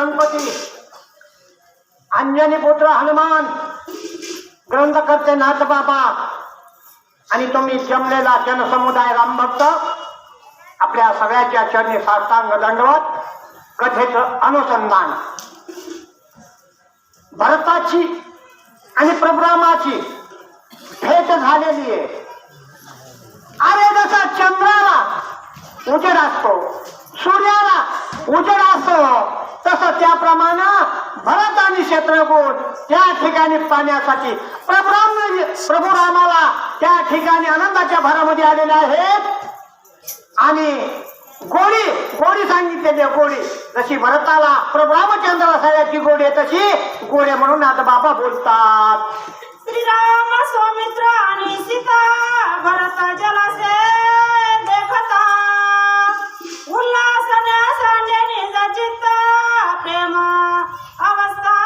गणपती. अंजनी पुत्र हनुमान ग्रंथकर्ते नाथबाबा आणि तुम्ही जमलेला जनसमुदाय रामभक्त आपल्या सगळ्याच्या चरणी साष्टांग दंडवत कथेच अनुसंधान. भरताची आणि प्रभुरामाची भेट झालेली आहे. अरे जसा चंद्राला उजेड असतो सूर्याला उजेड असतो तसं त्याप्रमाणे भरत आणि शत्रुघ्न त्या ठिकाणी पाण्यासाठी प्रभुराम प्रभू रामाला त्या ठिकाणी आनंदाच्या भरामध्ये आलेले आहेत. आणि गोडी गोडी सांगितलेली आहे गोडी. जशी भरताला प्रभू रामचंद्राला सगळ्याची गोडी आहे तशी गोडे म्हणून आता बाबा बोलतात. श्रीराम सौमित्र आणि सीता भरत जलासे देखता उल्हासने सांडे चित्त प्रेम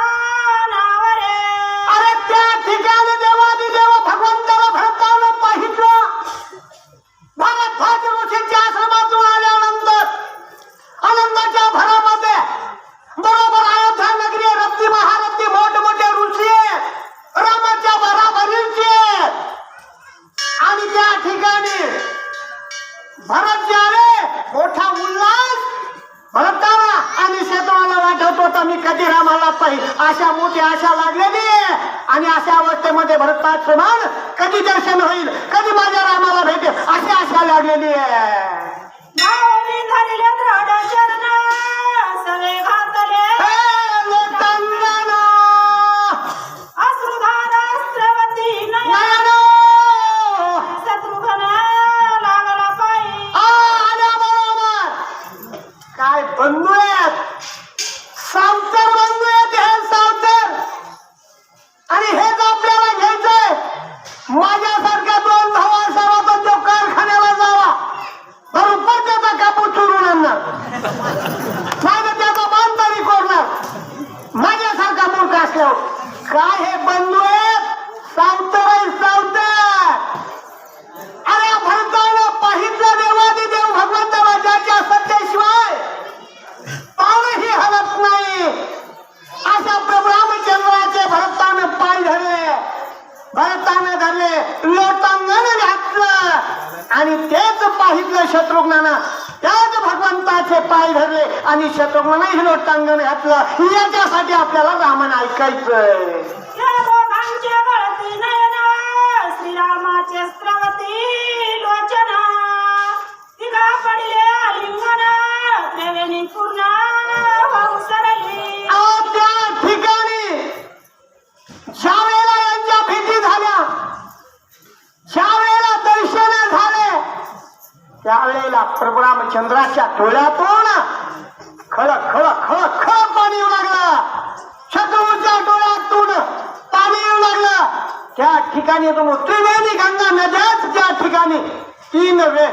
अवस्थानावरे अरे त्या ठिकाणी देवादी देव भगवंताला भरताला पाहिलं भारत भाग ऋषीच्या आश्रमातून आल्यानंतर आनंदाच्या भरामध्ये बरोबर अयोध्या नगरी रत्ती महारथी मोठमोठे ऋषी आहेत. रामाच्या बराबरीचे आहेत. आणि त्या ठिकाणी भरत जे आले मोठा उल्हास. भरताला आणि शेतवाला वाटत होता मी कधी रामाला पाहिजे अशा मोठी आशा लागलेली आणि अशा अवस्थेमध्ये भरतात समान कधी दर्शन होईल? कधी माझ्या रामाला भेटेल? अशी आशा लागलेली आहे. माझ्यासारखा काय हे बंधू आहेत? सावतर आहे अरे भरताना पाहिजे देवादी देव भगवंत राजाच्या सत्तेशिवाय पावही हलत नाही. अशा प्रभू रामचंद्राचे भरतानं पाय धरले. भरतानं धरले. लोटांगण घातलं. आणि ते पाहितलं शत्रुघ्नानं. त्याच भगवंताचे पाय धरले आणि शत्रुघ्नानंही लोटांगण घातलं. याच्यासाठी आपल्याला रामन ऐकायचंय. या दोघांचे श्रीरामाचे त्यावेळेला प्रभू रामचंद्राच्या डोळ्यातून खळ खळ खळ खळ पाणी येऊ लागलं. शत्रूच्या डोळ्यातून पाणी येऊ लागलं. त्या ठिकाणी तुम्ही त्रिवेणी गंगा नद्याच त्या ठिकाणी तीन वेळ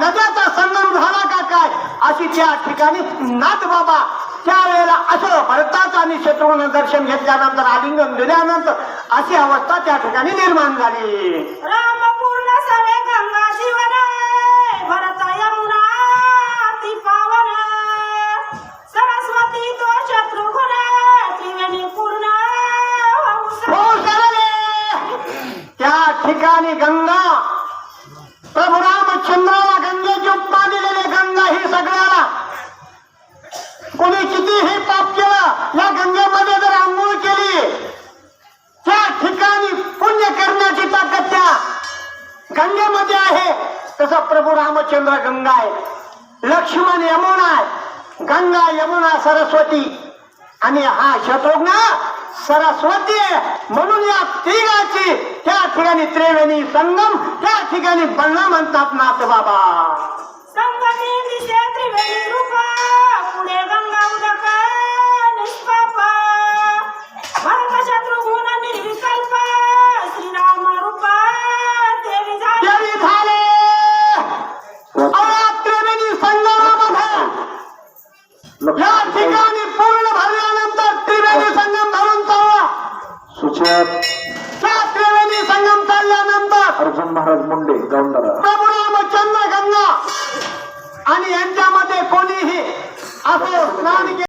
नद्याचा संगम झाला का काय? अशी त्या ठिकाणी नाथ बाबा त्यावेळेला असं भरताचं आणि शत्रूनं दर्शन घेतल्यानंतर आलिंगन दिल्यानंतर अशी अवस्था त्या ठिकाणी निर्माण झाली राम पूर्ण सवे गंगा जीवन भरत यमुना ती पावन सरस्वती तो शत्रुघ्न त्रिवेणी पूर्ण होऊन हो सरली. सरले त्या ठिकाणी गंगा. प्रभू रामचंद्राला गंगेची उपमा दिलेली गंगा ही सगळ्याला. कोणी कितीही पाप केलं या गंगेमध्ये जर आंघोळ केली त्या ठिकाणी पुण्य करण्याची ताकद त्या गंगेमध्ये आहे. तसा प्रभू रामचंद्र गंगा आहे. लक्ष्मण यमुना आहे. गंगा यमुना सरस्वती. आणि हा शत्रुघ्न सरस्वती आहे. म्हणून या तिघाची त्या ठिकाणी त्रिवेणी संगम त्या ठिकाणी बनला म्हणतात नाथ बाबा संगमी दिसे त्रिवेणी रूप पुढे गंगा अर्जुन महाराज मुंडे गौंडरा प्रभू रामचंद्र गंगा आणि यांच्यामध्ये कोणीही असं स्नान